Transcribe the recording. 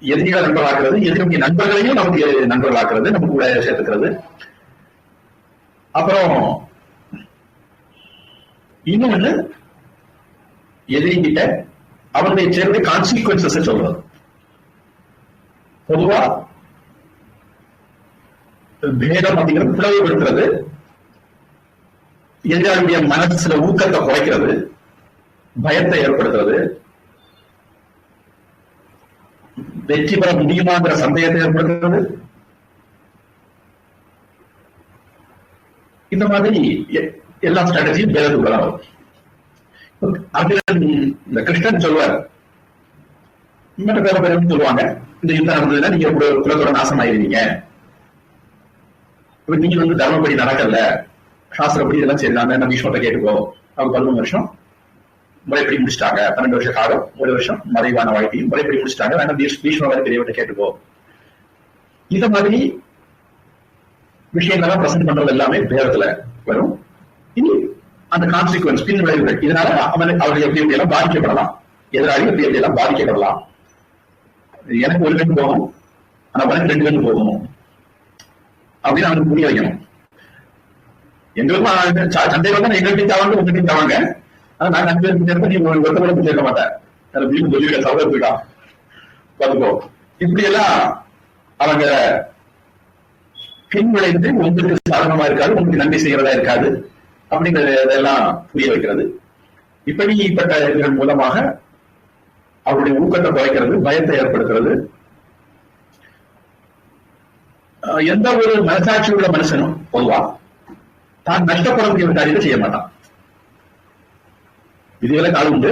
எதிரிகளை நண்பர்களாக்குறது எதிரி நண்பர்களையும் நமக்கு நண்பர்களாக்குறது நம்ம கூட சேர்த்துக்கிறது. அப்புறம் இன்னொன்னு எதிரிகிட்ட அவருடைய சேர்ந்து கான்சிக்வன்சஸ் சொல்றது. பொதுவா பேதம் அப்படிங்கிறது பிளவுபடுத்துறது எதிராளியுடைய மனசுல ஊக்கத்தை குறைக்கிறது பயத்தை ஏற்படுத்துறது வெற்றி பெற முடியுமாங்கிற சந்தேகத்தை ஏற்படுத்துறது? இந்த மாதிரி எல்லா ஸ்ட்ராட்டஜியும் பேதத்துக்குள்ள அர்ஜுனன் இந்த கிருஷ்ணன் சொல்வார் மற்ற பேர பேரும் சொல்லுவாங்க? இந்த யுத்தம் நடந்ததுன்னா நீங்க குலத்தோட நாசம் ஆயிருவீங்க நீங்க வந்து தர்மப்படி நடக்கல சாஸ்திரப்படி இதெல்லாம் சரிதான் நம்ம பீஷ்மத்தை கேட்டுக்கோ. அவங்க பதினொன்று வருஷம் முறைப்படி முடிச்சிட்டாங்க. பன்னெண்டு வருஷ காலம் ஒரு வருஷம் மறைவான வாழ்க்கையும் முறைப்படி முடிச்சிட்டாங்க. வேணா பீஷ்ம வரை பெரியவர்கிட்ட கேட்டுக்கோ. இந்த மாதிரி விஷயங்கள்லாம் பிரசன்ட் பண்றது எல்லாமே பேரத்துல வரும். இனி அந்த கான்சிக்வன்ஸ் பின் விளைவுகள் இதனால அவன் அவர்கள் எப்படி எப்படி எல்லாம் பாதிக்கப்படலாம்? எதிராளி எப்படி எப்படி எல்லாம் பாதிக்கப்படலாம்? எனக்கு ஒரு கண்டு போகும் ஆனா உனக்கு ரெண்டு கண்டு போகணும். அப்படின்னு அவனுக்கு புரிய வைக்கணும். எங்களுக்கும் ஆ- தான் சண்டை வந்து எங்கள்கிட்ட வாங்க உங்ககிட்ட தவாங்க. ஆனா நான் அஞ்சு பேருக்கு சேர்ந்து நீ ஒரு ஒருத்த சேர்க்க மாட்டேன். எனக்கு வீடு சொல்லிவிட சகோதர பார்த்துக்கோ இப்படி எல்லாம் அவங்க பின்விளைந்து உங்களுக்கு சாதகமா இருக்காது உங்களுக்கு நன்மை செய்யறதா இருக்காது அப்படிங்கறதெல்லாம் புரிய வைக்கிறது. இப்படிப்பட்ட இதன் மூலமாக அவருடைய ஊக்கத்தை குறைக்கிறது பயத்தை ஏற்படுத்துறது. எந்த ஒரு மனசாட்சி உள்ள மனுஷனும் பொதுவா தான் நஷ்டப்படக்கூடிய காரியத்தை செய்ய மாட்டான். விதிகளை காலம் உண்டு.